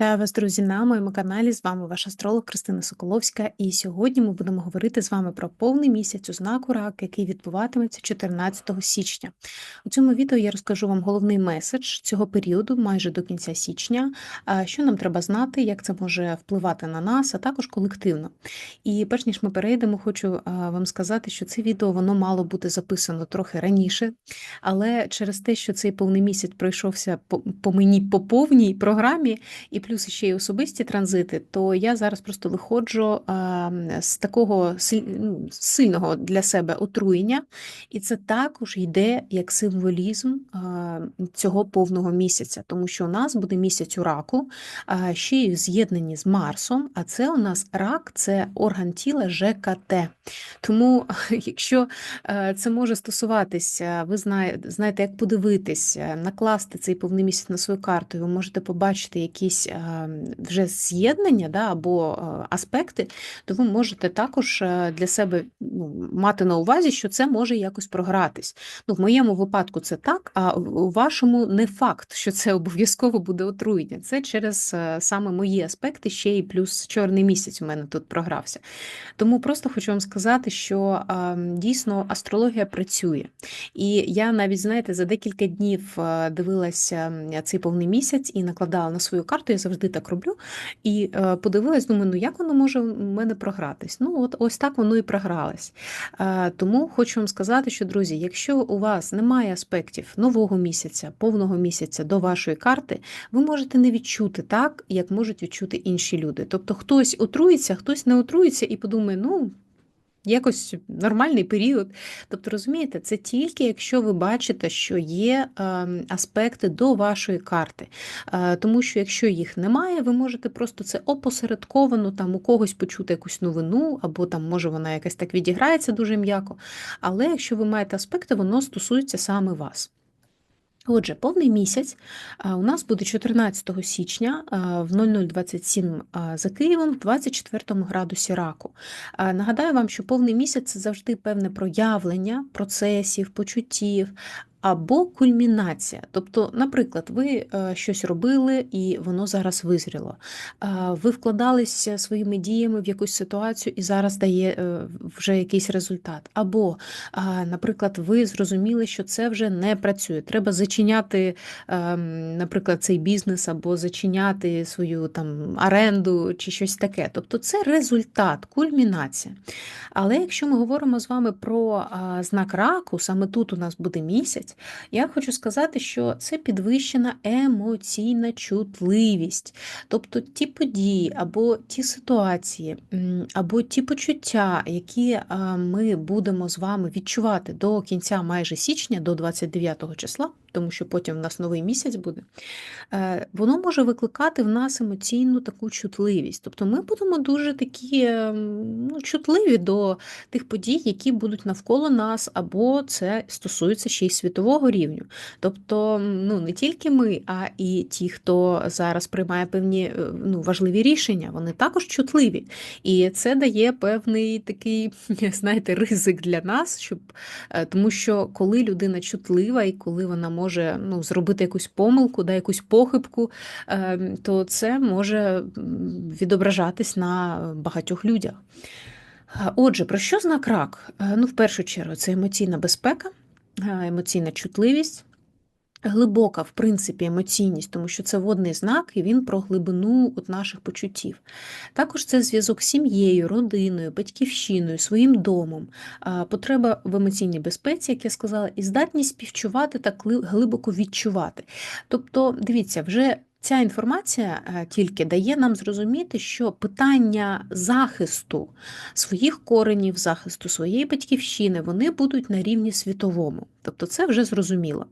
Вітаю вас, друзі, на моєму каналі. З вами ваш астролог Кристина Соколовська. І сьогодні ми будемо говорити з вами про повний місяць у знаку рак, який відбуватиметься 14 січня. У цьому відео я розкажу вам головний меседж цього періоду, майже до кінця січня, що нам треба знати, як це може впливати на нас, а також колективно. І перш ніж ми перейдемо, хочу вам сказати, що це відео воно мало бути записано трохи раніше, але через те, що цей повний місяць пройшовся по, мені по повній програмі і плюс ще й особисті транзити, то я зараз просто виходжу з такого ну, сильного для себе отруєння, і це також йде як символізм цього повного місяця, тому що у нас буде місяць у раку, ще й з'єднані з Марсом, а це у нас рак, це орган тіла ЖКТ. Тому, якщо це може стосуватися, ви знаєте, як подивитися, накласти цей повний місяць на свою карту, ви можете побачити якісь вже з'єднання да, або аспекти, то ви можете також е, для себе ну, мати на увазі, що це може якось програтись. Ну, В моєму випадку це так, а у вашому не факт, що це обов'язково буде отруєння. Це через е, саме мої аспекти, ще й плюс чорний місяць у мене тут програвся. Тому просто хочу вам сказати, що дійсно астрологія працює. І я навіть, знаєте, за декілька днів е, дивилася цей повний місяць і накладала на свою карту я завжди так роблю. І е, подивилась, думаю, ну як воно може в мене програтись? Ну, от ось так воно і програлось. Е, тому хочу вам сказати, що, друзі, якщо у вас немає аспектів нового місяця, повного місяця до вашої карти, ви можете не відчути так, як можуть відчути інші люди. Тобто хтось отруїться, хтось не отруїться і подумає, ну якось нормальний період. Тобто, розумієте, це тільки якщо ви бачите, що є ем, аспекти до вашої карти. Е, тому що якщо їх немає, ви можете просто це опосередковано там у когось почути якусь новину, або там, може, вона якась так відіграється дуже м'яко. Але якщо ви маєте аспекти, воно стосується саме вас. Отже, повний місяць у нас буде 14 січня в 0027 за Києвом в 24 градусі раку. Нагадаю вам, що повний місяць це завжди певне проявлення процесів, почуттів, або кульмінація. Тобто, наприклад, ви е, щось робили і воно зараз визріло. Ви вкладалися своїми діями в якусь ситуацію і зараз дає е, вже якийсь результат. Або, наприклад, ви зрозуміли, що це вже не працює. Треба зачиняти, ем, наприклад, цей бізнес, або зачиняти свою там оренду чи щось таке. Тобто, це результат, кульмінація. Але якщо ми говоримо з вами про знак раку, саме тут у нас буде місяць я хочу сказати, що це підвищена емоційна чутливість. Тобто ті події, або ті ситуації, або ті почуття, які ми будемо з вами відчувати до кінця майже січня, до 29 числа тому що потім в нас новий місяць буде, е, воно може викликати в нас емоційну таку чутливість. Тобто ми будемо дуже такі ем, ну, чутливі до тих подій, які будуть навколо нас, або це стосується ще й світового рівню. Тобто, ну не тільки ми, а і ті, хто зараз приймає певні е, ну, важливі рішення, вони також чутливі. І це дає певний такий, знаєте, ризик для нас, щоб е, тому що коли людина чутлива і коли вона може може ну, зробити якусь помилку, да, якусь похибку, ем, то це може відображатись на багатьох людях. Отже, про що знак рак? Е, ну, В першу чергу, це емоційна безпека, е, емоційна чутливість глибока, в принципі, емоційність, тому що це водний знак, і він про глибину от наших почуттів. Також це зв'язок з сім'єю, родиною, батьківщиною, своїм домом, потреба в емоційній безпеці, як я сказала, і здатність співчувати та глибоко відчувати. Тобто, дивіться, вже Ця інформація е, тільки дає нам зрозуміти, що питання захисту своїх коренів, захисту своєї батьківщини, вони будуть на рівні світовому. Тобто це вже зрозуміло.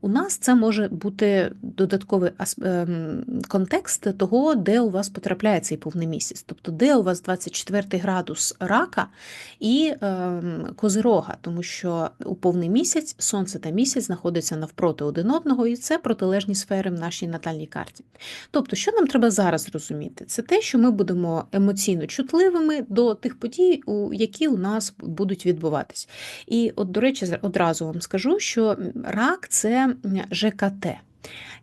У нас це може бути додатковий ем, контекст того, де у вас потрапляє цей повний місяць. Тобто, де у вас 24 градус рака і ем, козирога, тому що у повний місяць сонце та місяць знаходяться навпроти один одного, і це протилежні сфери в нашій натальній карті. Тобто, що нам треба зараз зрозуміти? Це те, що ми будемо емоційно чутливими до тих подій, які у нас будуть відбуватись. І, от, до речі, одразу вам скажу, що рак це ЖКТ.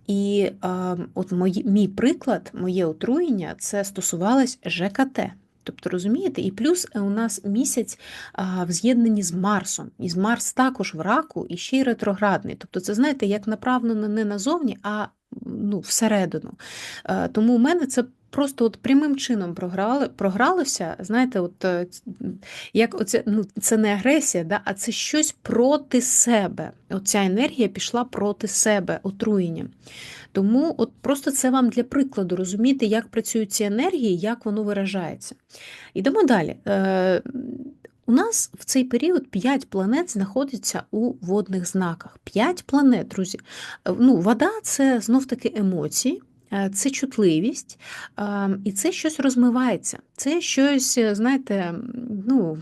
І е, от мої, мій приклад, моє отруєння це стосувалось ЖКТ. Тобто, розумієте, і плюс у нас місяць а, в з'єднанні з Марсом. І з Марс також в раку і ще й ретроградний. Тобто, це знаєте, як направлено не назовні, а ну, всередину. Тому у мене це просто от прямим чином програли, програлося. Знаєте, от е, як оце, ну, це не агресія, да, а це щось проти себе. Оця енергія пішла проти себе, отруєнням. Тому от просто це вам для прикладу розуміти, як працюють ці енергії, як воно виражається. Йдемо далі. Е, у нас в цей період 5 планет знаходяться у водних знаках. 5 планет, друзі. Е, ну, Вода це знов-таки емоції. Е, це чутливість, і це щось розмивається. Це щось, знаєте, ну,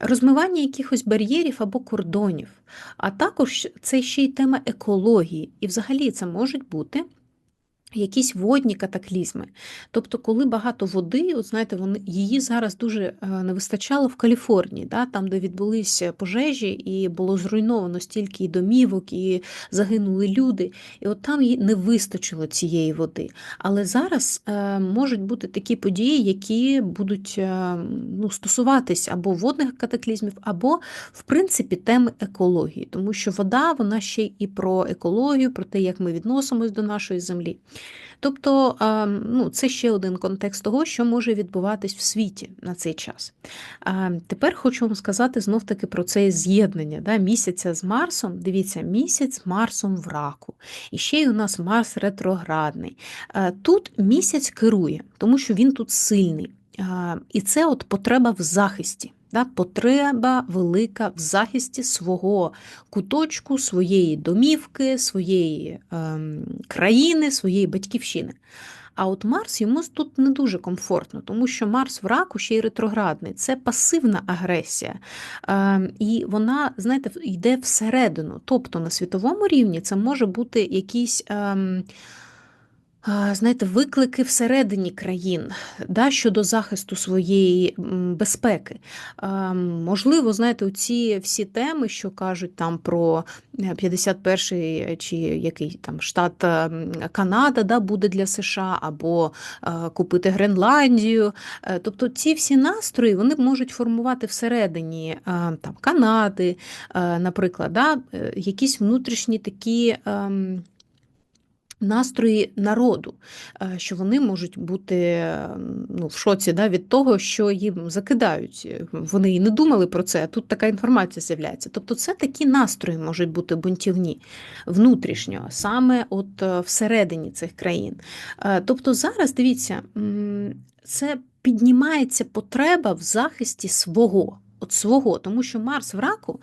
розмивання якихось бар'єрів або кордонів. А також це ще й тема екології. І взагалі це можуть бути якісь водні катаклізми. Тобто, коли багато води, от знаєте, вони її зараз дуже е, не вистачало в Каліфорнії, да, там, де відбулися пожежі, і було зруйновано стільки і домівок, і загинули люди. І от там не вистачило цієї води. Але зараз е, можуть бути такі події, які будуть е, ну, стосуватись або водних катаклізмів, або, в принципі, теми екології, тому що вода, вона ще і про екологію, про те, як ми відносимось до нашої землі. Тобто ну, це ще один контекст того, що може відбуватись в світі на цей час. Тепер хочу вам сказати знов-таки про це з'єднання да, місяця з Марсом. Дивіться, місяць з Марсом в раку. І ще й у нас Марс ретроградний. Тут місяць керує, тому що він тут сильний. І це от потреба в захисті. Да, Потреба велика в захисті свого куточку, своєї домівки, своєї е, країни, своєї батьківщини. А от Марс йому тут не дуже комфортно, тому що Марс в раку ще й ретроградний. Це пасивна агресія. Е, і вона, знаєте, йде всередину. Тобто на світовому рівні це може бути якийсь. Е, знаєте, виклики всередині країн да, щодо захисту своєї безпеки. Можливо, знаєте, ці всі теми, що кажуть там про 51-й е, чи який там штат Канада да, буде для США, або купити Гренландію. Е, тобто ці всі настрої вони можуть формувати всередині там, Канади, наприклад, да, е, якісь внутрішні такі. Настрої народу, е, що вони можуть бути ну, в шоці да, від того, що їм закидають. Вони і не думали про це, а тут така інформація з'являється. Тобто, це такі настрої можуть бути бунтівні внутрішньо, саме от е, всередині цих країн. Е, тобто, зараз дивіться, це піднімається потреба в захисті свого. От свого, тому що Марс в раку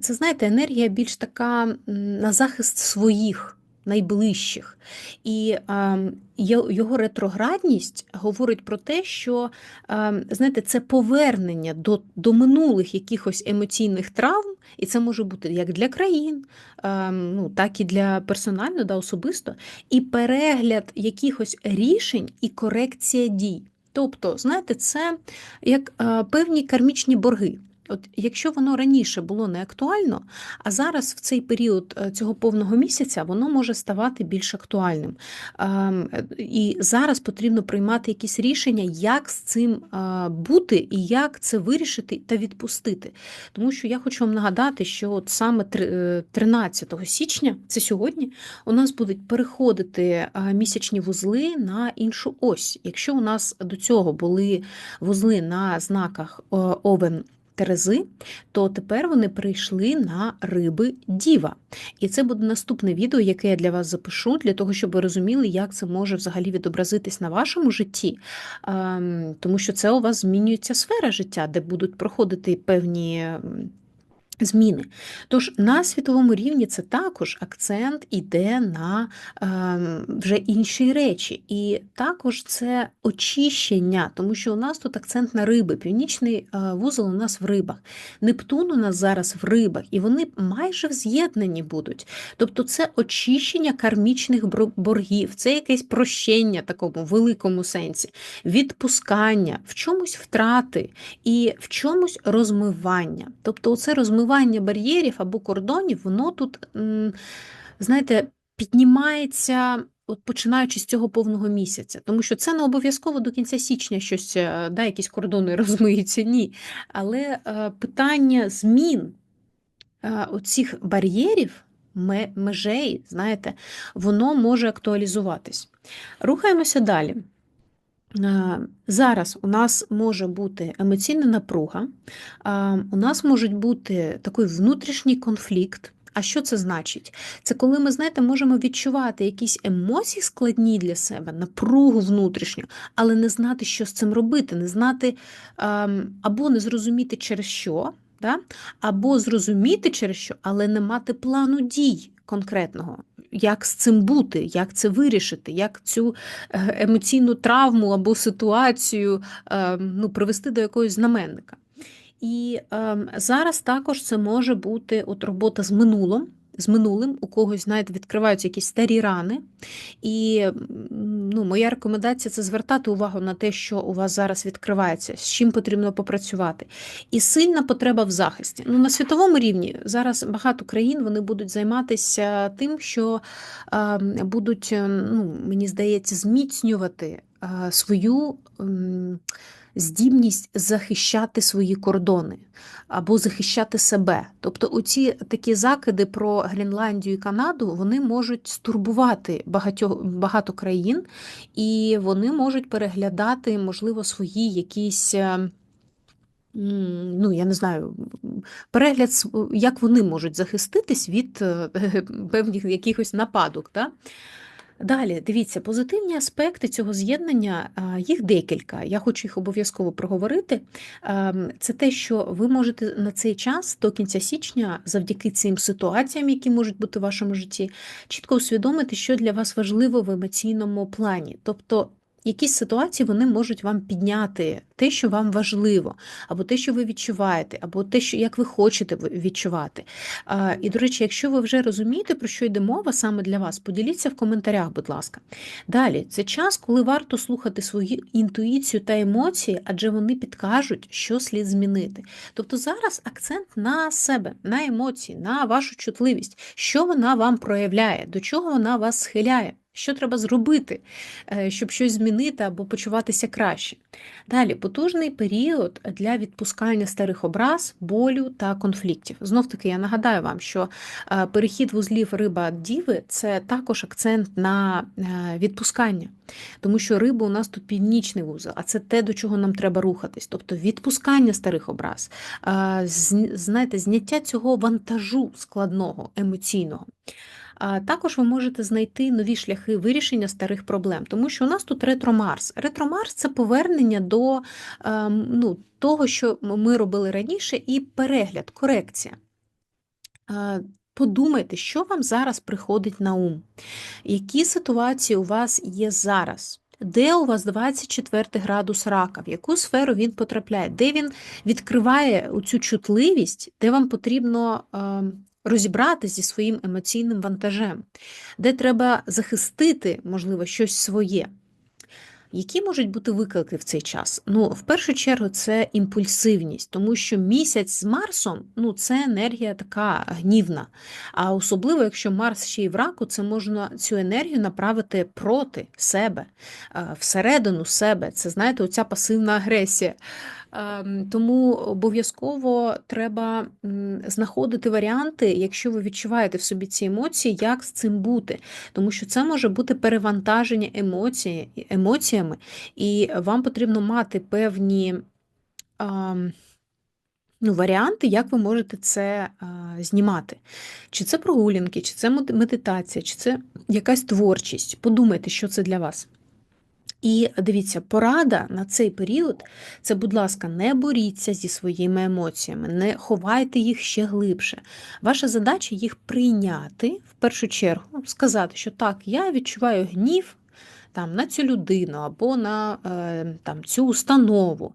це знаєте, енергія більш така на захист своїх найближчих. І е, його ретроградність говорить про те, що е, знаєте, це повернення до до минулих якихось емоційних травм, і це може бути як для країн, е, ну, так і для персонально, да, особисто, і перегляд якихось рішень і корекція дій. Тобто, знаєте, це як е, певні кармічні борги. От Якщо воно раніше було не актуально, а зараз в цей період е, цього повного місяця воно може ставати більш актуальним. Ем, і зараз потрібно приймати якісь рішення, як з цим е, бути і як це вирішити та відпустити. Тому що я хочу вам нагадати, що от саме 13 е, січня, це сьогодні, у нас будуть переходити місячні вузли на іншу ось. Якщо у нас до цього були вузли на знаках Овен. Терези, то тепер вони прийшли на риби Діва. І це буде наступне відео, яке я для вас запишу, для того, щоб ви розуміли, як це може взагалі відобразитись на вашому житті, ем, тому що це у вас змінюється сфера життя, де будуть проходити певні Зміни. Тож на світовому рівні це також акцент іде на е, вже інші речі. І також це очищення, тому що у нас тут акцент на риби. Північний е, вузол у нас в рибах. Нептун у нас зараз в рибах, і вони майже з'єднані будуть. Тобто це очищення кармічних боргів, це якесь прощення такому великому сенсі, відпускання, в чомусь втрати і в чомусь розмивання. Тобто, це розмивання розмивання бар'єрів або кордонів, воно тут, знаєте, піднімається, от починаючи з цього повного місяця, тому що це не обов'язково до кінця січня щось, е, да, якісь кордони розмиються, ні. Але е, питання змін е, оцих бар'єрів, межей, знаєте, воно може актуалізуватись. Рухаємося далі. Е, Зараз у нас може бути емоційна напруга, у нас може бути такий внутрішній конфлікт. А що це значить? Це коли ми, знаєте, можемо відчувати якісь емоції складні для себе, напругу внутрішню, але не знати, що з цим робити, не знати ем, або не зрозуміти через що, або зрозуміти через що, але не мати плану дій конкретного. Як з цим бути, як це вирішити, як цю е, емоційну травму або ситуацію е, ну, привести до якогось знаменника. І е, зараз також це може бути от робота з минулим, з минулим, у когось, знаєте, відкриваються якісь старі рани. І ну, моя рекомендація це звертати увагу на те, що у вас зараз відкривається, з чим потрібно попрацювати. І сильна потреба в захисті. Ну, на світовому рівні зараз багато країн вони будуть займатися тим, що е, будуть, е, ну, мені здається, зміцнювати е, свою. м, здібність захищати свої кордони або захищати себе. Тобто, оці такі закиди про Гренландію і Канаду вони можуть стурбувати багатьох, багато країн, і вони можуть переглядати, можливо, свої якісь. е, Ну, я не знаю, перегляд, як вони можуть захиститись від е, певних якихось нападок. Да? Далі, дивіться, позитивні аспекти цього з'єднання, їх декілька. Я хочу їх обов'язково проговорити. Це те, що ви можете на цей час до кінця січня, завдяки цим ситуаціям, які можуть бути в вашому житті, чітко усвідомити, що для вас важливо в емоційному плані. Тобто якісь ситуації вони можуть вам підняти те, що вам важливо, або те, що ви відчуваєте, або те, що як ви хочете відчувати. І, до речі, якщо ви вже розумієте, про що йде мова саме для вас, поділіться в коментарях, будь ласка. Далі, це час, коли варто слухати свою інтуїцію та емоції, адже вони підкажуть, що слід змінити. Тобто зараз акцент на себе, на емоції, на вашу чутливість, що вона вам проявляє, до чого вона вас схиляє. Що треба зробити, е, щоб щось змінити або почуватися краще? Далі потужний період для відпускання старих образ, болю та конфліктів. Знов таки, я нагадаю вам, що е, перехід вузлів риба діви це також акцент на е, відпускання, тому що риба у нас тут північний вузол, а це те, до чого нам треба рухатись. Тобто відпускання старих образ, знаєте, зняття цього вантажу складного, емоційного. Також ви можете знайти нові шляхи вирішення старих проблем, тому що у нас тут ретро-Марс. Ретро-Марс – це повернення до ем, ну, того, що ми робили раніше, і перегляд, корекція. Е, Подумайте, що вам зараз приходить на ум, які ситуації у вас є зараз. Де у вас 24 градус рака, в яку сферу він потрапляє, де він відкриває цю чутливість, де вам потрібно е, розібратися зі своїм емоційним вантажем, де треба захистити, можливо, щось своє. Які можуть бути виклики в цей час? Ну, в першу чергу, це імпульсивність, тому що місяць з Марсом ну, це енергія така гнівна. А особливо, якщо Марс ще й в раку, це можна цю енергію направити проти себе, всередину себе. Це, знаєте, оця пасивна агресія. Ем, Тому обов'язково треба знаходити варіанти, якщо ви відчуваєте в собі ці емоції, як з цим бути. Тому що це може бути перевантаження емоції, емоціями, і вам потрібно мати певні. ем, Ну, варіанти, як ви можете це а, знімати. Чи це прогулянки, чи це медитація, чи це якась творчість. Подумайте, що це для вас. І дивіться, порада на цей період це, будь ласка, не боріться зі своїми емоціями, не ховайте їх ще глибше. Ваша задача їх прийняти в першу чергу, сказати, що так, я відчуваю гнів там, на цю людину або на е, там, цю установу.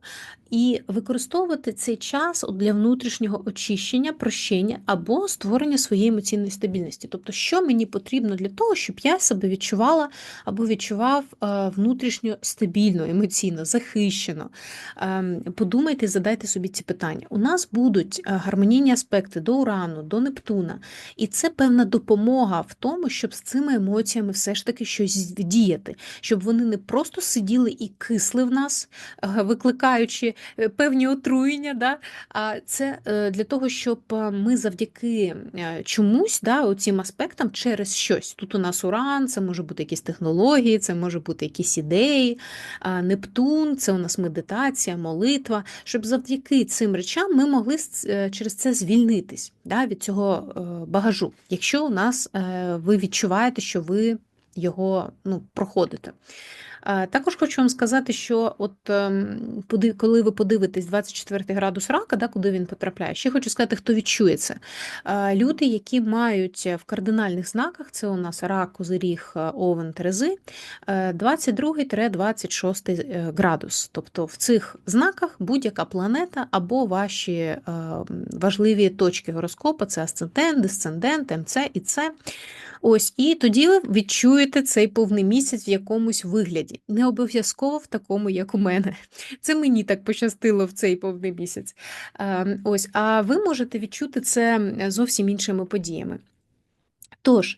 І використовувати цей час для внутрішнього очищення, прощення або створення своєї емоційної стабільності. Тобто, що мені потрібно для того, щоб я себе відчувала або відчував е, внутрішньо стабільно, емоційно, захищено. Ем, подумайте, задайте собі ці питання. У нас будуть е, гармонійні аспекти до урану, до Нептуна, і це певна допомога в тому, щоб з цими емоціями все ж таки щось діяти, щоб вони не просто сиділи і кисли в нас, е, викликаючи певні отруєння. Да? А це для того, щоб ми завдяки чомусь, да, цим аспектам через щось. Тут у нас уран, це може бути якісь технології, це може бути якісь ідеї, Нептун, це у нас медитація, молитва, щоб завдяки цим речам ми могли через це звільнитись да, від цього багажу, якщо у нас ви відчуваєте, що ви його ну, проходите. Також хочу вам сказати, що от ем, коли ви подивитесь 24 градус рака, да, куди він потрапляє, ще хочу сказати, хто відчує це. Люди, які мають в кардинальних знаках, це у нас рак, козиріг, овен, терези, 22-26 е, градус. Тобто в цих знаках будь-яка планета або ваші важливі точки гороскопу це асцендент, десцендент, МЦ і С. Ось, і тоді ви відчуєте цей повний місяць в якомусь вигляді. Не обов'язково в такому, як у мене. Це мені так пощастило в цей повний місяць. Ось, а ви можете відчути це зовсім іншими подіями. Тож,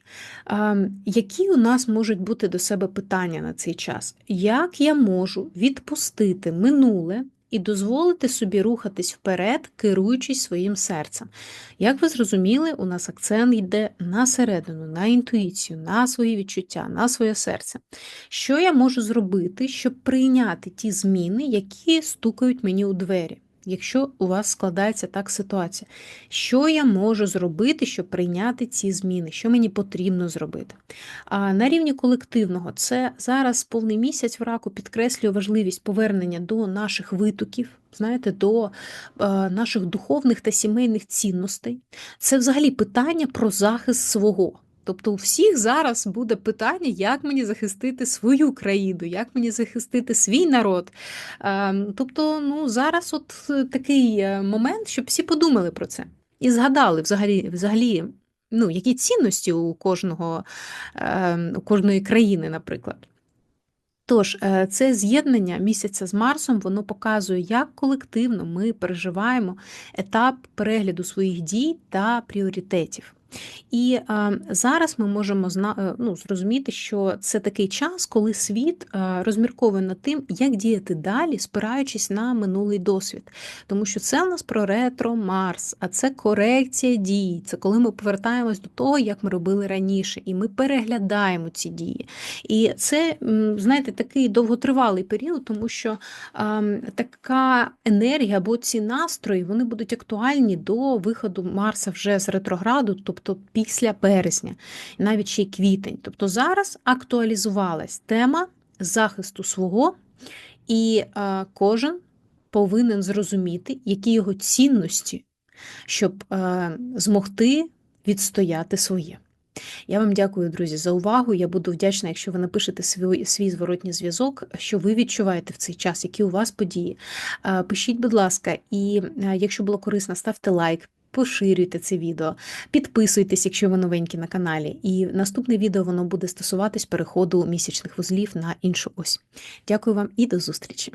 які у нас можуть бути до себе питання на цей час? Як я можу відпустити минуле? І дозволити собі рухатись вперед, керуючись своїм серцем. Як ви зрозуміли, у нас акцент йде на середину, на інтуїцію, на свої відчуття, на своє серце. Що я можу зробити, щоб прийняти ті зміни, які стукають мені у двері? Якщо у вас складається так ситуація, що я можу зробити, щоб прийняти ці зміни, що мені потрібно зробити? А на рівні колективного, це зараз повний місяць в раку підкреслює важливість повернення до наших витоків. Знаєте, до е, наших духовних та сімейних цінностей. Це взагалі питання про захист свого. Тобто у всіх зараз буде питання, як мені захистити свою країну, як мені захистити свій народ. Ем, тобто, ну зараз от е, такий е, момент, щоб всі подумали про це і згадали взагалі, взагалі ну, які цінності у кожного, ем, у кожної країни, наприклад. Тож, е, це з'єднання місяця з Марсом, воно показує, як колективно ми переживаємо етап перегляду своїх дій та пріоритетів. І а, зараз ми можемо зна, е, ну, зрозуміти, що це такий час, коли світ а, розмірковує над тим, як діяти далі, спираючись на минулий досвід. Тому що це у нас про ретро Марс, а це корекція дій. Це коли ми повертаємось до того, як ми робили раніше, і ми переглядаємо ці дії. І це, знаєте, такий довготривалий період, тому що а, така енергія або ці настрої вони будуть актуальні до виходу Марса вже з ретрограду. тобто тобто після березня, навіть ще й квітень. Тобто зараз актуалізувалась тема захисту свого, і е, кожен повинен зрозуміти, які його цінності, щоб е, змогти відстояти своє. Я вам дякую, друзі, за увагу. Я буду вдячна, якщо ви напишете свій свій зворотній зв'язок, що ви відчуваєте в цей час, які у вас події. Е, пишіть, будь ласка, і якщо було корисно, ставте лайк поширюйте це відео, підписуйтесь, якщо ви новенькі на каналі. І наступне відео воно буде стосуватись переходу місячних вузлів на іншу ось. Дякую вам і до зустрічі!